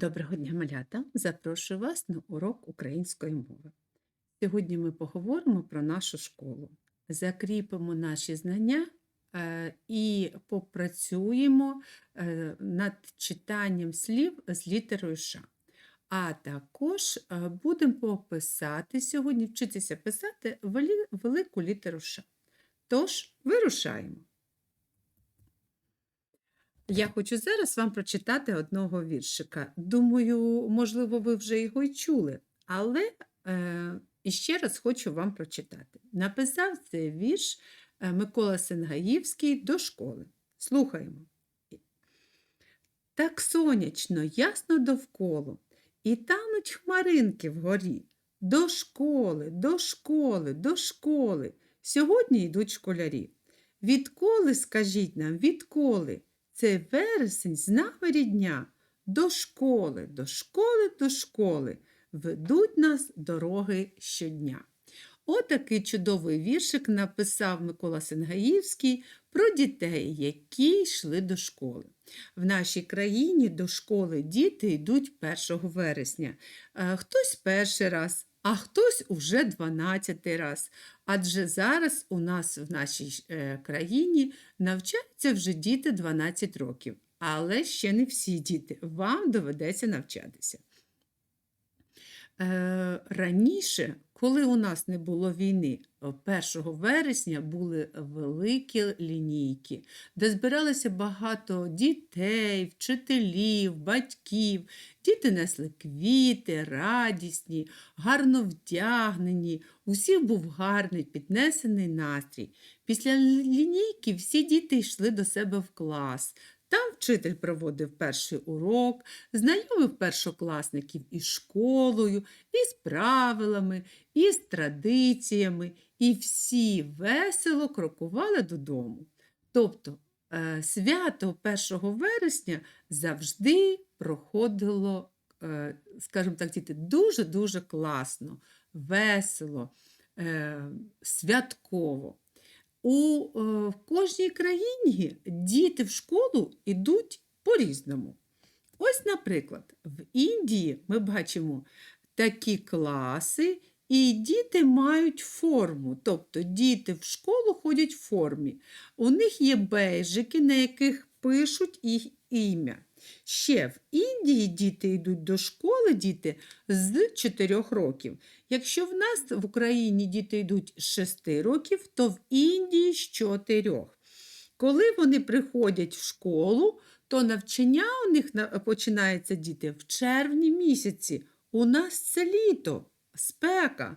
Доброго дня, малята! Запрошую вас на урок української мови. Сьогодні ми поговоримо про нашу школу, закріпимо наші знання е, і попрацюємо е, над читанням слів з літерою Ш. А також е, будемо пописати сьогодні, вчитися писати велику літеру Ш. Тож, вирушаємо. Я хочу зараз вам прочитати одного віршика. Думаю, можливо, ви вже його й чули, але е, іще раз хочу вам прочитати. Написав цей вірш е, Микола Сенгаївський до школи. Слухаємо. Так сонячно, ясно довкола, і тануть хмаринки вгорі. До школи, до школи, до школи. Сьогодні йдуть школярі. Відколи, скажіть нам, відколи? Цей вересень з нами рідня. До школи, до школи, до школи ведуть нас дороги щодня. Отакий чудовий віршик написав Микола Сенгаївський про дітей, які йшли до школи. В нашій країні до школи діти йдуть 1 вересня. Е, Хтось перший раз, а хтось уже 12 раз. Адже зараз у нас в нашій е, країні навчаються вже діти 12 років. Але ще не всі діти. Вам доведеться навчатися. Е, раніше, коли у нас не було війни, 1 вересня були великі лінійки, де збиралося багато дітей, вчителів, батьків. Діти несли квіти, радісні, гарно вдягнені. У всіх був гарний піднесений настрій. Після лінійки всі діти йшли до себе в клас. Там вчитель проводив перший урок, знайомив першокласників із школою, із правилами, із традиціями, і всі весело крокували додому. Тобто е, свято 1 вересня завжди проходило, е, скажімо так, діти, дуже-дуже класно, весело, е, святково. У е, в кожній країні діти в школу йдуть по-різному. Ось, наприклад, в Індії ми бачимо такі класи, і діти мають форму. Тобто діти в школу ходять в формі. У них є бейджики, на яких пишуть їх ім'я. Ще в Індії діти йдуть до школи діти з 4 років. Якщо в нас в Україні діти йдуть з 6 років, то в Індії з 4. Коли вони приходять в школу, то навчання у них на- починається діти в червні місяці. У нас це літо, спека.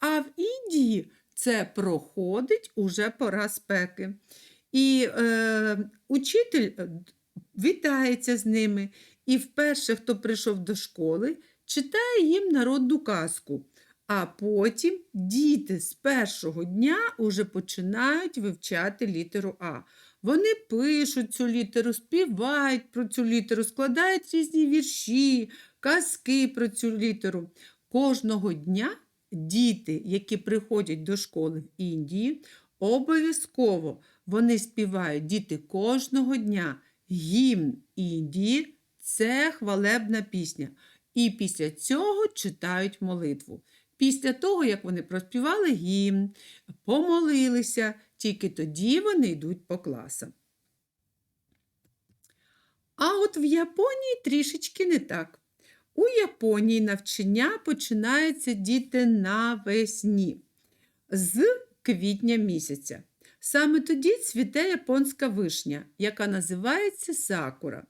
А в Індії це проходить уже пора спеки. І е, учитель е, вітається з ними. І вперше, хто прийшов до школи, читає їм народну казку. А потім діти з першого дня уже починають вивчати літеру А. Вони пишуть цю літеру, співають про цю літеру, складають різні вірші, казки про цю літеру. Кожного дня діти, які приходять до школи в Індії, обов'язково вони співають діти кожного дня. Гімн Індії це хвалебна пісня. І після цього читають молитву. Після того, як вони проспівали гімн, помолилися, тільки тоді вони йдуть по класам. А от в Японії трішечки не так. У Японії навчання починається діти навесні з квітня місяця. Саме тоді цвіте японська вишня, яка називається сакура.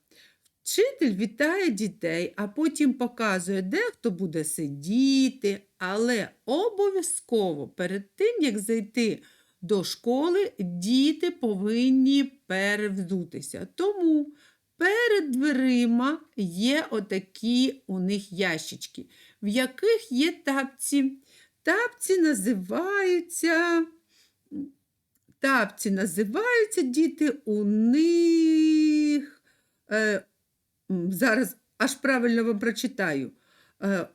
Вчитель вітає дітей, а потім показує, де хто буде сидіти, але обов'язково перед тим, як зайти до школи, діти повинні перевзутися. Тому перед дверима є отакі у них ящички, в яких є тапці. Тапці називаються. Тапці називаються діти у них. Е, зараз аж правильно вам прочитаю. Е,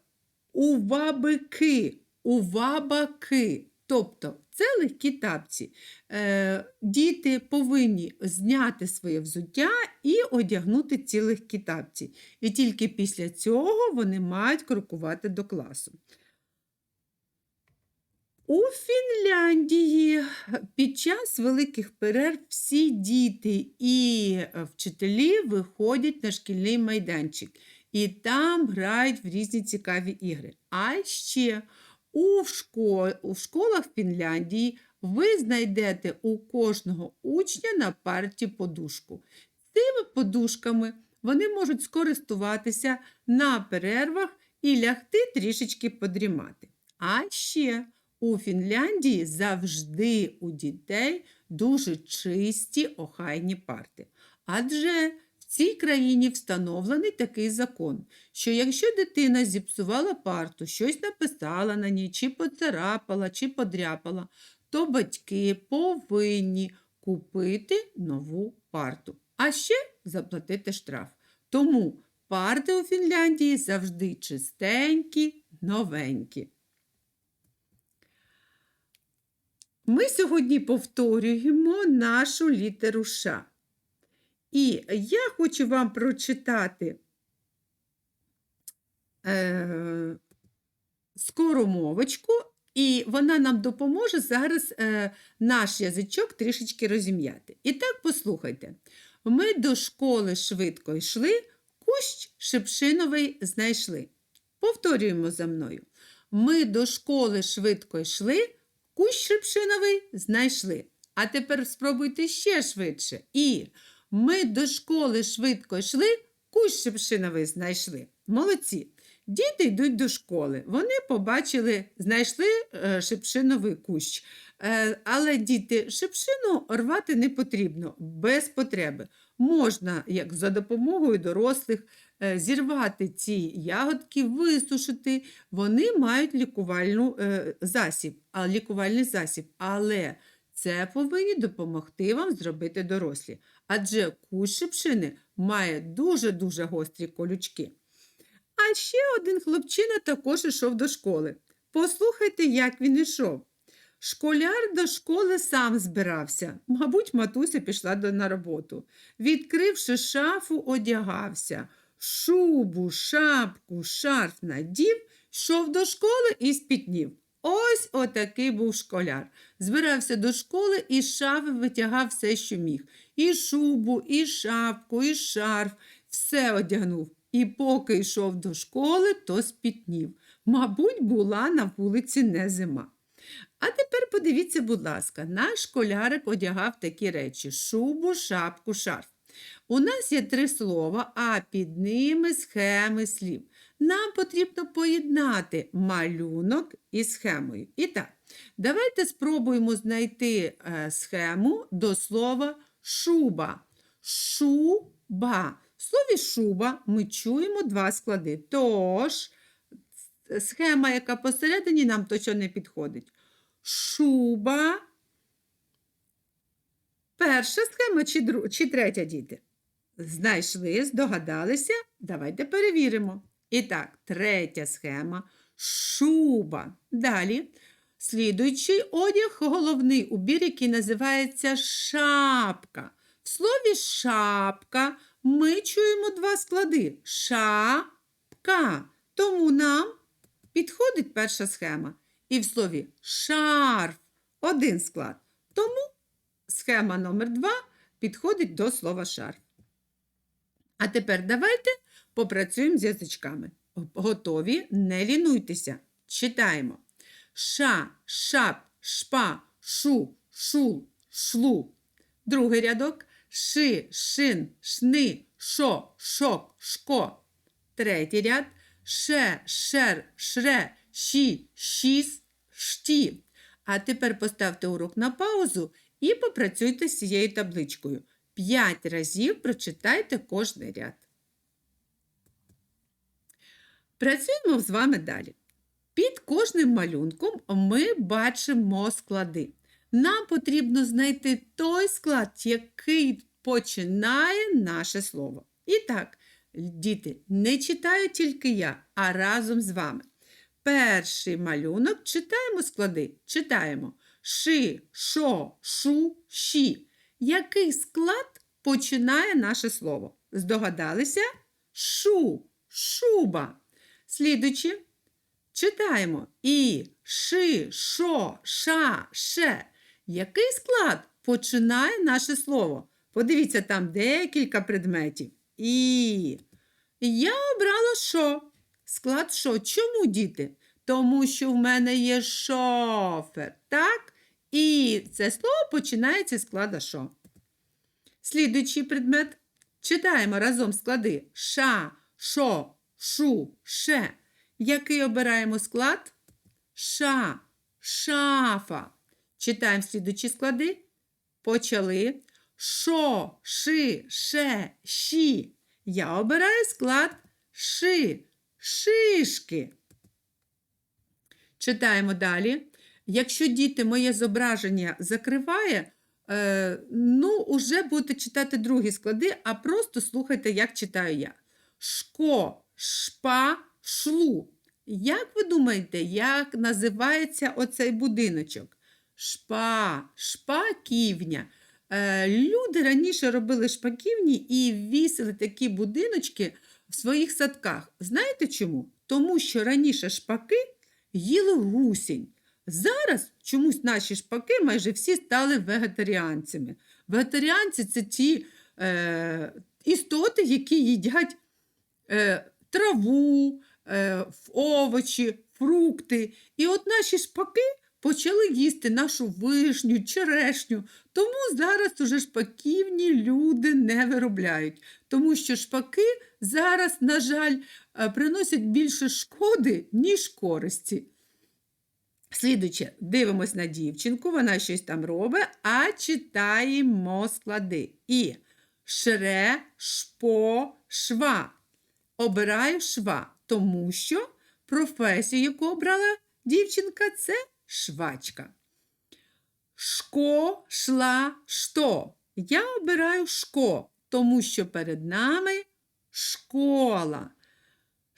увабики, увабаки. Тобто це легкі тапці. Е, діти повинні зняти своє взуття і одягнути цілих тапці. І тільки після цього вони мають крокувати до класу. У Фінляндії під час великих перерв всі діти і вчителі виходять на шкільний майданчик і там грають в різні цікаві ігри. А ще у, школ... у школах Фінляндії ви знайдете у кожного учня на парті подушку. Цими подушками вони можуть скористуватися на перервах і лягти трішечки подрімати. А ще у Фінляндії завжди у дітей дуже чисті охайні парти. Адже в цій країні встановлений такий закон, що якщо дитина зіпсувала парту, щось написала на ній, чи поцарапала, чи подряпала, то батьки повинні купити нову парту, а ще заплатити штраф. Тому парти у Фінляндії завжди чистенькі, новенькі. Ми сьогодні повторюємо нашу літеру Ш. І я хочу вам прочитати е, скоромовочку, і вона нам допоможе зараз е, наш язичок трішечки розім'яти. І так, послухайте. Ми до школи швидко йшли, кущ шипшиновий знайшли. Повторюємо за мною. Ми до школи швидко йшли, кущ шипшиновий знайшли. А тепер спробуйте ще швидше. І ми до школи швидко йшли, кущ шипшиновий знайшли. Молодці. Діти йдуть до школи. Вони побачили, знайшли е, шипшиновий кущ. Е, але діти, шипшину рвати не потрібно без потреби. Можна, як за допомогою дорослих, зірвати ці ягодки, висушити. Вони мають лікувальну е, засіб, лікувальний засіб. Але це повинні допомогти вам зробити дорослі. Адже кущ шипшини має дуже-дуже гострі колючки. А ще один хлопчина також ішов до школи. Послухайте, як він ішов. Школяр до школи сам збирався. Мабуть, матуся пішла на роботу. Відкривши шафу, одягався. Шубу, шапку, шарф надів, йшов до школи і спітнів. Ось отакий був школяр. Збирався до школи і шафи витягав все, що міг. І шубу, і шапку, і шарф. Все одягнув. І поки йшов до школи, то спітнів. Мабуть, була на вулиці не зима. А тепер подивіться, будь ласка, наш школярик одягав такі речі: шубу, шапку, шарф. У нас є три слова, а під ними схеми слів. Нам потрібно поєднати малюнок із схемою. І так, давайте спробуємо знайти е, схему до слова шуба. Шуба. В слові шуба ми чуємо два склади. Тож, схема, яка посередині, нам точно не підходить. Шуба. Перша схема чи, дру... чи третя, діти? Знайшли, здогадалися? Давайте перевіримо. І так, третя схема шуба. Далі. Слідуючий одяг головний убір, який називається шапка. В слові шапка ми чуємо два склади шапка. Тому нам підходить перша схема. І в слові шарф один склад. Тому схема номер два підходить до слова шарф. А тепер давайте попрацюємо з язичками. Готові? Не лінуйтеся. Читаємо. Ша, шап, шпа, шу, шул, шлу. Другий рядок. Ши, шин, шни, шо, шок, шко. Третій ряд. Ше, шер, шре, ші, шіс, шті. А тепер поставте урок на паузу і попрацюйте з цією табличкою. П'ять разів прочитайте кожний ряд. Працюємо з вами далі. Під кожним малюнком ми бачимо склади. Нам потрібно знайти той склад, який починає наше слово. І так, діти, не читаю тільки я, а разом з вами. Перший малюнок читаємо склади. Читаємо ши, шо, шу, ші. Який склад починає наше слово? Здогадалися? Шу, шуба. Слідуючи, читаємо і, ши, шо, ша, ше. Який склад починає наше слово? Подивіться, там декілька предметів. І. Я обрала що? Склад що? Чому діти? Тому що в мене є шофер, так? І це слово починається з склада що. Слідуючий предмет. Читаємо разом склади ша, шо, шу, ше. Який обираємо склад? Ша, шафа. Читаємо слідуючі склади. Почали. Шо, ши, ше, ші. Я обираю склад ши, шишки. Читаємо далі. Якщо діти моє зображення закриває, е, ну, уже будете читати другі склади, а просто слухайте, як читаю я. Шко, шпа, шлу. Як ви думаєте, як називається оцей будиночок? Шпа, шпаківня. Е, люди раніше робили шпаківні і вісили такі будиночки в своїх садках. Знаєте чому? Тому що раніше шпаки їли гусінь. Зараз чомусь наші шпаки майже всі стали вегетаріанцями. Вегетаріанці це ті е, істоти, які їдять е, траву, е, овочі, фрукти. І от наші шпаки почали їсти нашу вишню, черешню. Тому зараз уже шпаківні люди не виробляють. Тому що шпаки зараз, на жаль, е, приносять більше шкоди, ніж користі. Слідуюче, дивимось на дівчинку, вона щось там робить, а читаємо склади. І шре, шпо, шва. Обираю шва, тому що професію, яку обрала дівчинка, це швачка. Шко, шла, що. Я обираю шко, тому що перед нами школа.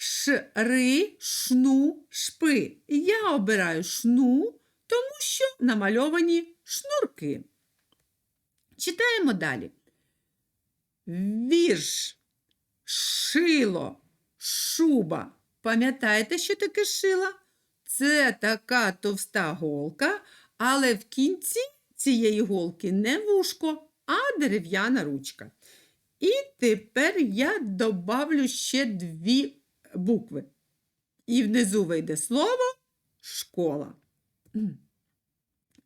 Шри, шну, шпи. Я обираю шну, тому що намальовані шнурки. Читаємо далі. Вірш, шило, шуба. Пам'ятаєте, що таке шила? Це така товста голка, але в кінці цієї голки не вушко, а дерев'яна ручка. І тепер я добавлю ще дві букви. І внизу вийде слово школа.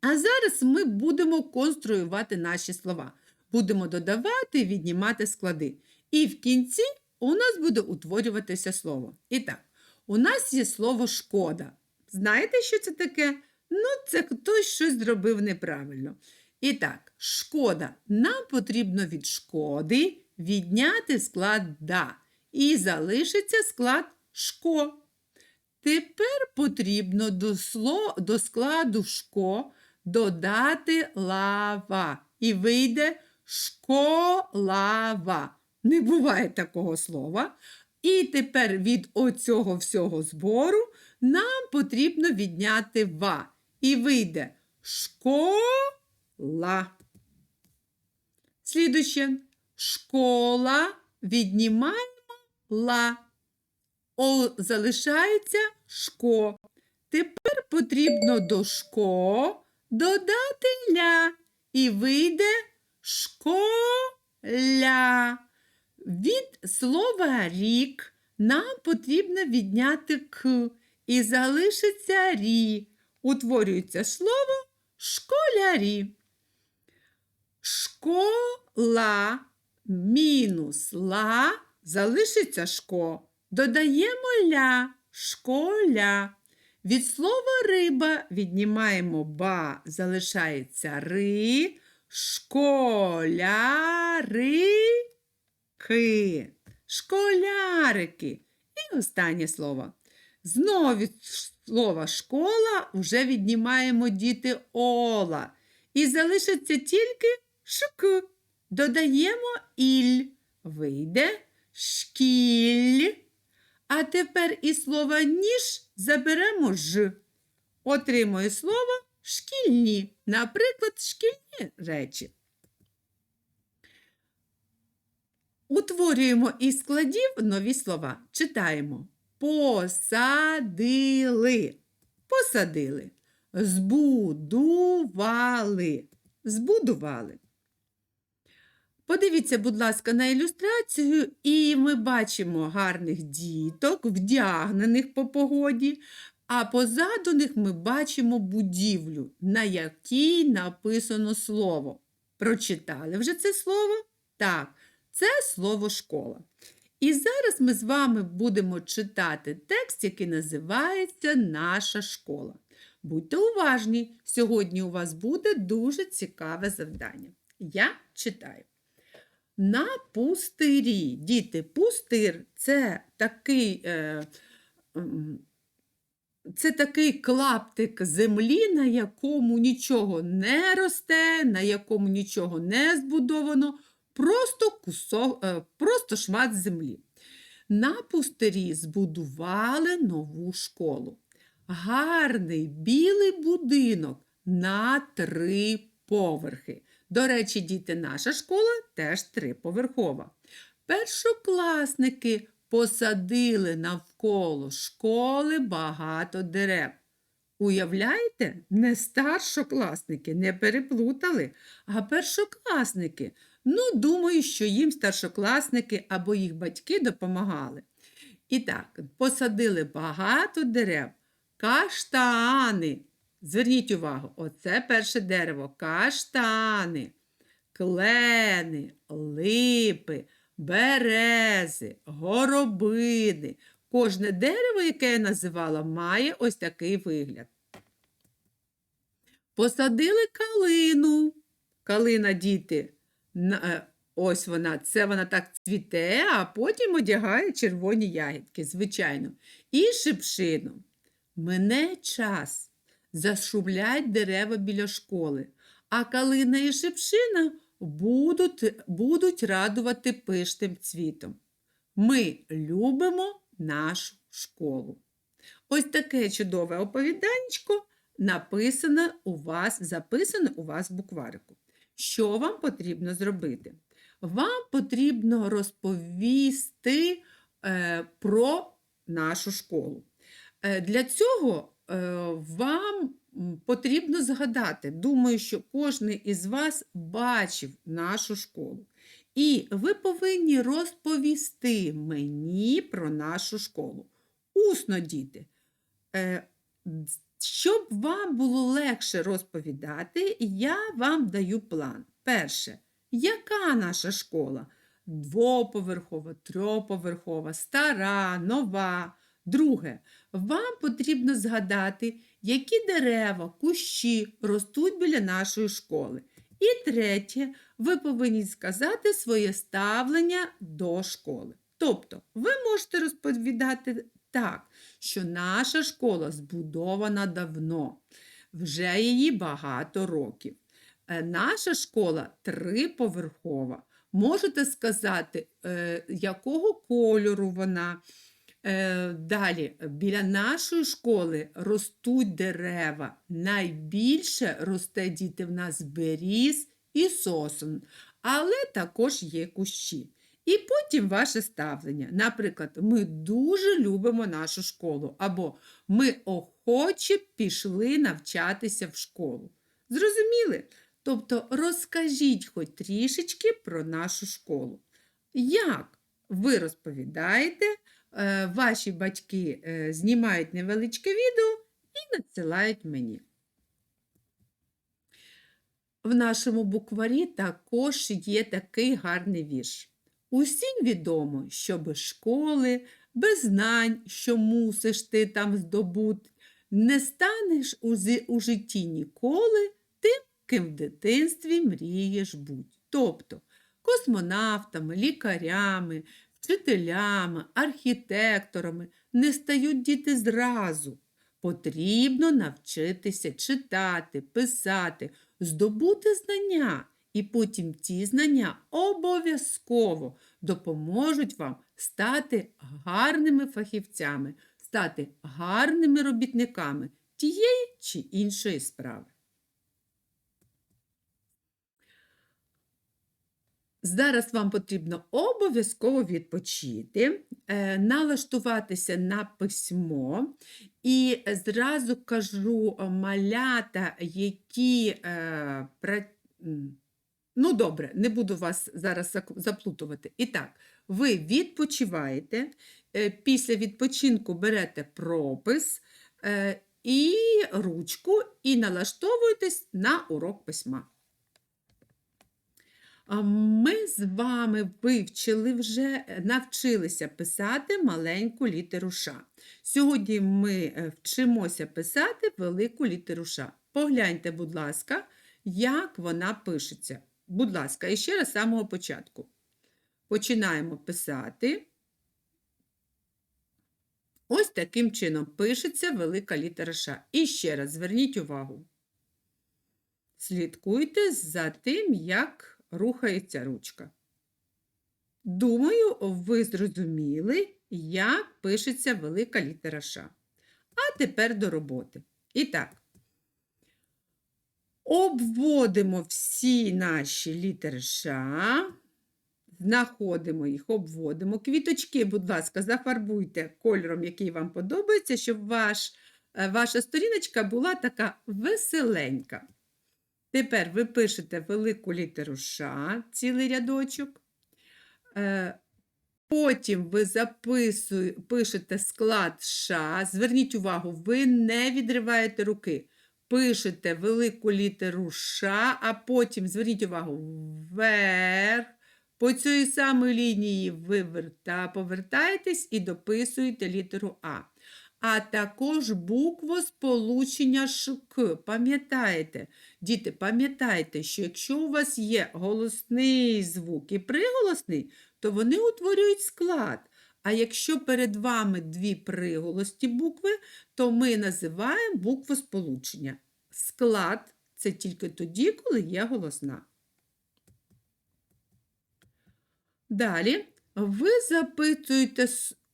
А зараз ми будемо конструювати наші слова. Будемо додавати віднімати склади. І в кінці у нас буде утворюватися слово. І так, у нас є слово шкода. Знаєте, що це таке? Ну, це хтось щось зробив неправильно. І так, шкода. Нам потрібно від шкоди відняти склад да. І залишиться склад шко. Тепер потрібно до, сло, до складу шко додати лава. І вийде школава. Не буває такого слова. І тепер від оцього всього збору нам потрібно відняти ва. І вийде школа. Слідуще. Школа віднімаємо ла. О залишається шко. Тепер потрібно до шко додати ля. І вийде школя. Від слова рік нам потрібно відняти к. І залишиться рі. Утворюється слово школярі. Школа мінус ла залишиться шко. Додаємо ля школя. Від слова риба віднімаємо ба, залишається ри, школярики, школярики. І останнє слово. Знову від слова школа вже віднімаємо діти ола. І залишиться тільки шк. Додаємо іль. Вийде шкіль. А тепер із слова ніж заберемо ж. Отримує слово шкільні, наприклад, шкільні речі. Утворюємо із складів нові слова. Читаємо. Посадили. Посадили. Збудували. Збудували. Подивіться, будь ласка, на ілюстрацію, і ми бачимо гарних діток, вдягнених по погоді, а позаду них ми бачимо будівлю, на якій написано слово. Прочитали вже це слово? Так, це слово школа. І зараз ми з вами будемо читати текст, який називається Наша школа. Будьте уважні, сьогодні у вас буде дуже цікаве завдання. Я читаю. На пустирі. Діти, пустир це такий, е, це такий клаптик землі, на якому нічого не росте, на якому нічого не збудовано, просто, кусок, е, просто шмат землі. На пустирі збудували нову школу. Гарний білий будинок на три поверхи. До речі, діти, наша школа теж триповерхова. Першокласники посадили навколо школи багато дерев. Уявляєте, не старшокласники, не переплутали, а першокласники. Ну, думаю, що їм старшокласники або їх батьки допомагали. І так, посадили багато дерев, каштани. Зверніть увагу, оце перше дерево каштани, клени, липи, берези, горобини. Кожне дерево, яке я називала, має ось такий вигляд. Посадили калину. Калина, діти, е, ось вона, це вона так цвіте, а потім одягає червоні ягідки, звичайно. І шипшину. Мине час. Зашумлять дерева біля школи, а калина і шипшина будуть, будуть радувати пишним цвітом. Ми любимо нашу школу. Ось таке чудове оповіданечко написане у вас, записане у вас в букварику. Що вам потрібно зробити? Вам потрібно розповісти е, про нашу школу. Е, Для цього вам потрібно згадати, думаю, що кожен із вас бачив нашу школу. І ви повинні розповісти мені про нашу школу. Усно, діти. Е, Щоб вам було легше розповідати, я вам даю план. Перше, яка наша школа? Двоповерхова, трьоповерхова, стара, нова. Друге, вам потрібно згадати, які дерева, кущі ростуть біля нашої школи. І третє, ви повинні сказати своє ставлення до школи. Тобто, ви можете розповідати так, що наша школа збудована давно, вже її багато років. Е, Наша школа триповерхова. Можете сказати, е, якого кольору вона. Е, Далі, біля нашої школи ростуть дерева. Найбільше росте діти в нас беріз і сосен, але також є кущі. І потім ваше ставлення. Наприклад, ми дуже любимо нашу школу, або ми охоче пішли навчатися в школу. Зрозуміли? Тобто розкажіть хоч трішечки про нашу школу. Як ви розповідаєте, ваші батьки е, знімають невеличке відео і надсилають мені. В нашому букварі також є такий гарний вірш. Усім відомо, що без школи, без знань, що мусиш ти там здобути, не станеш у житті ніколи тим, ким в дитинстві мрієш бути. Тобто космонавтами, лікарями, вчителями, архітекторами не стають діти зразу. Потрібно навчитися читати, писати, здобути знання, і потім ті знання обов'язково допоможуть вам стати гарними фахівцями, стати гарними робітниками тієї чи іншої справи. Зараз вам потрібно обов'язково відпочити, е, налаштуватися на письмо. І зразу кажу малята, які е, Ну, добре, не буду вас зараз заплутувати. І так, ви відпочиваєте, е, після відпочинку берете пропис і ручку і налаштовуєтесь на урок письма. А Ми з вами вивчили вже, е, навчилися писати маленьку літеру Ш. Сьогодні ми е, вчимося писати велику літеру Ш. Погляньте, будь ласка, як вона пишеться. Будь ласка, і ще раз з самого початку. Починаємо писати. Ось таким чином пишеться велика літера Ш. І ще раз зверніть увагу. Слідкуйте за тим, як рухається ручка. Думаю, ви зрозуміли, як пишеться велика літера Ш. А тепер до роботи. І так, обводимо всі наші літери Ш, знаходимо їх, обводимо. Квіточки, будь ласка, зафарбуйте кольором, який вам подобається, щоб ваш, е, ваша сторіночка була така веселенька. Тепер ви пишете велику літеру Ш, цілий рядочок. Е, Потім ви записує, пишете склад Ш. Зверніть увагу, ви не відриваєте руки. Пишете велику літеру Ш, а потім, зверніть увагу, вверх. По цій самій лінії ви верта, повертаєтесь і дописуєте літеру А. А також букву сполучення ШК. Пам'ятаєте, діти, пам'ятайте, що якщо у вас є голосний звук і приголосний, то вони утворюють склад. А якщо перед вами дві приголосні букви, то ми називаємо букву сполучення. Склад це тільки тоді, коли є голосна. Далі ви запитуєте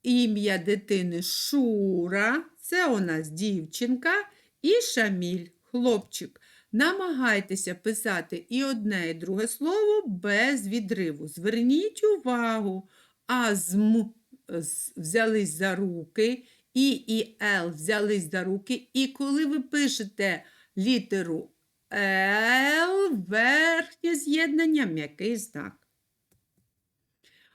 ім'я дитини Шура, це у нас дівчинка, і Шаміль, хлопчик. Намагайтеся писати і одне, і друге слово без відриву. Зверніть увагу, а з М з- взялись за руки, І і Л взялись за руки. І коли ви пишете літеру Л, верхнє з'єднання, м'який знак.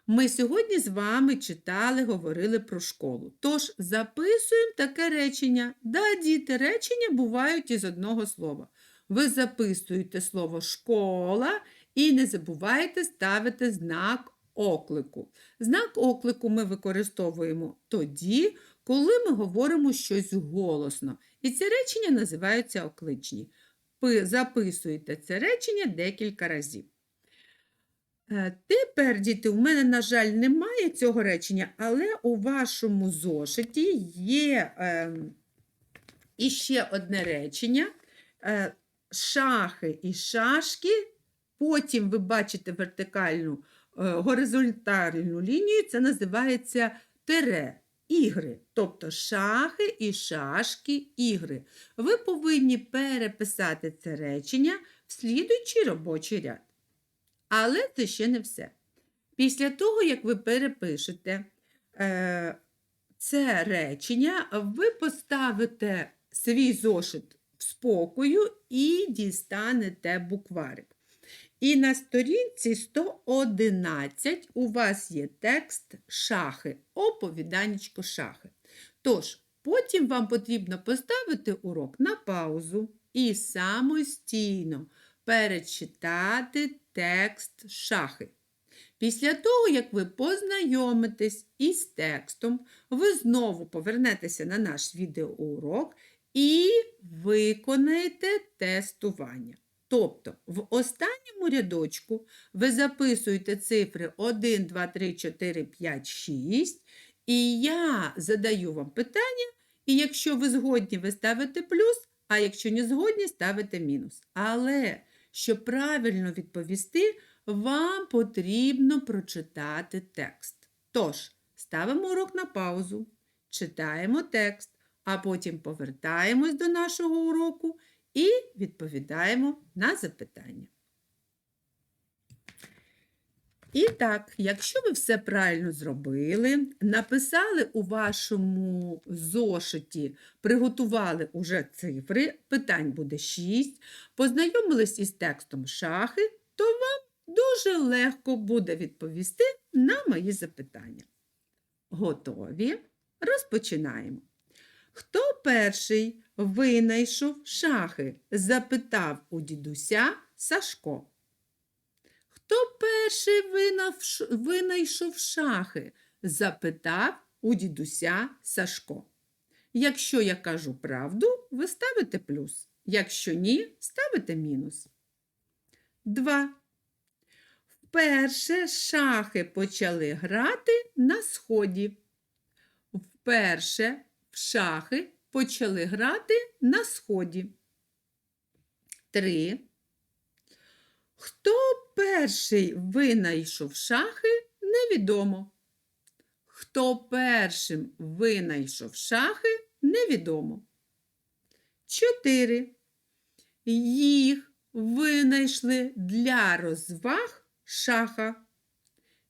Ми сьогодні з вами читали, говорили про школу. Тож записуємо таке речення. Да, діти, речення бувають із одного слова. Ви записуєте слово школа і не забувайте ставити знак оклику. Знак оклику ми використовуємо тоді, коли ми говоримо щось голосно. І ці речення називаються окличні. Ви записуєте це речення декілька разів. Е, Тепер, діти, у мене, на жаль, немає цього речення, але у вашому зошиті є е, іще одне речення. Е, шахи і шашки. Потім ви бачите вертикальну е, горизонтальну лінію, це називається тере. Ігри, тобто шахи і шашки ігри. Ви повинні переписати це речення в слідуючий робочий ряд. Але це ще не все. Після того, як ви перепишете е, це речення, ви поставите свій зошит в спокою і дістанете букварик. І на сторінці 111 у вас є текст шахи, оповіданечко шахи. Тож, потім вам потрібно поставити урок на паузу і самостійно перечитати текст шахи. Після того, як ви познайомитесь із текстом, ви знову повернетеся на наш відеоурок і виконаєте тестування. Тобто, в останньому рядочку ви записуєте цифри 1, 2, 3, 4, 5, 6, і я задаю вам питання, і якщо ви згодні, ви ставите плюс, а якщо не згодні, ставите мінус. Але, щоб правильно відповісти, вам потрібно прочитати текст. Тож, ставимо урок на паузу, читаємо текст, а потім повертаємось до нашого уроку і відповідаємо на запитання. І так, якщо ви все правильно зробили, написали у вашому зошиті, приготували уже цифри, питань буде 6, познайомились із текстом шахи, то вам дуже легко буде відповісти на мої запитання. Готові? Розпочинаємо. Хто перший винайшов шахи? запитав у дідуся Сашко. Хто перший винайшов шахи? запитав у дідуся Сашко. Якщо я кажу правду, ви ставите плюс. Якщо ні, ставите мінус. 2. Вперше шахи почали грати на сході. Вперше в шахи почали грати на сході. 3. Хто перший винайшов шахи, невідомо. Хто першим винайшов шахи, невідомо. 4. Їх винайшли для розваг шаха.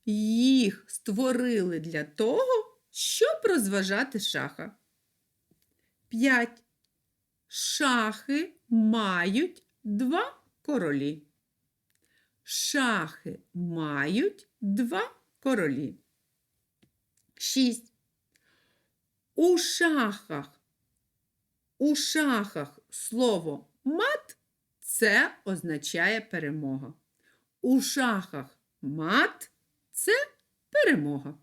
Їх створили для того, щоб розважати шаха. 5. Шахи мають два королі. Шахи мають два королі. 6. У шахах у шахах слово мат це означає перемога. У шахах мат це перемога.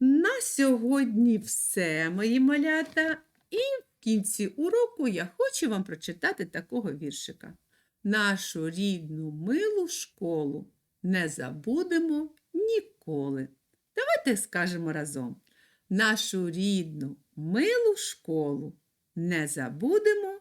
На сьогодні все, мої малята. І в кінці уроку я хочу вам прочитати такого віршика. Нашу рідну милу школу не забудемо ніколи. Давайте скажемо разом. Нашу рідну милу школу не забудемо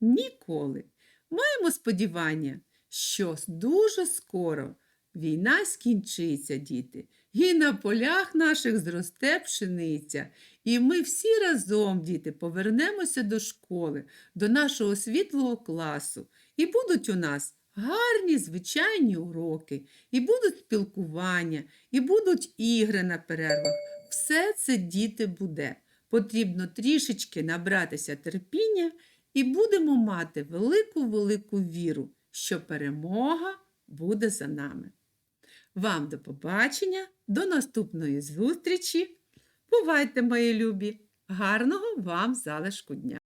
ніколи. Маємо сподівання, що дуже скоро війна скінчиться, діти, і на полях наших зросте пшениця. І ми всі разом, діти, повернемося до школи, до нашого світлого класу. І будуть у нас гарні звичайні уроки, і будуть спілкування, і будуть ігри на перервах. Все це діти буде. Потрібно трішечки набратися терпіння і будемо мати велику-велику віру, що перемога буде за нами. Вам до побачення, до наступної зустрічі. Бувайте, мої любі! Гарного вам залишку дня!